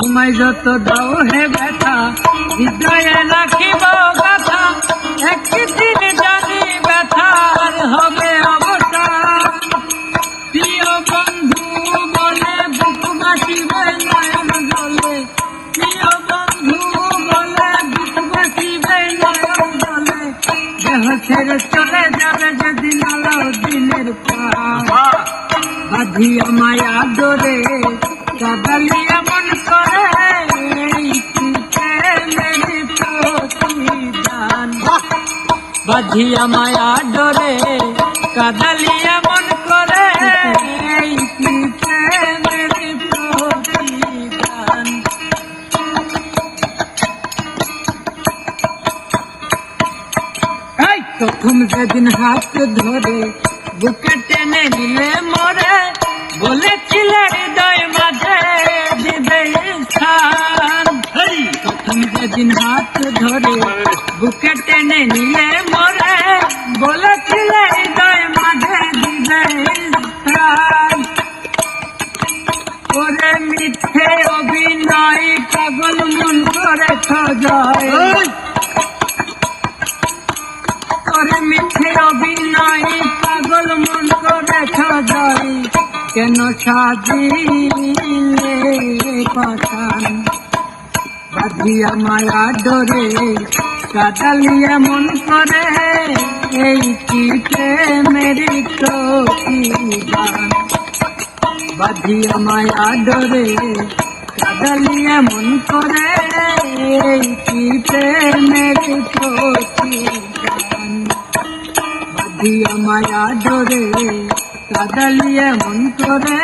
আমায় যত দাও হে ব্যথা, হৃদয়ে রাখিব কথা একদিন জানি ব্যথার হবে অবসান। প্রিয় বন্ধু, বলে বুক বাসিবে নয়ন জলে। প্রিয় বন্ধু, বলে বুক বাসিবে নয়ন জলে। দেহ ছেড়ে চলে যাবে যেদিন আলো দিনের পার বাঁধিয়া মায়া ডোরে বাঁধিয়া মায়া ডোরে কাদালিয়া মন করে। প্রথম যেদিন হাত ধরে বুকে টেনে নিলে মরে বলেছিলে হৃদয় মাঝে দিবে স্থান। প্রথম যেদিন হাত ধরে বুকে টেনে নিলে মরে, বলেছিলে হৃদয় মাঝে দিবে করে মিথ্যে অভিনয় পাগল মন করে খোঁজায় করে মিথ্যে অভিনয় পাগল মন করে সাজাই কেন সাজিলে পাঠান বাঁধিয়া মায়া ডরে কাদালিয়া মন করে এই কি প্রেমের প্রতিদান বাঁধিয়া মায়া ডরে কাদালিয়া মন করে এই কি প্রেমের প্রতিদান বাঁধিয়া মায়া ডরে কাদালিয়া মন করে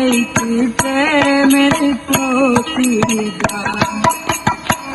এই কি প্রেমের প্রতিদান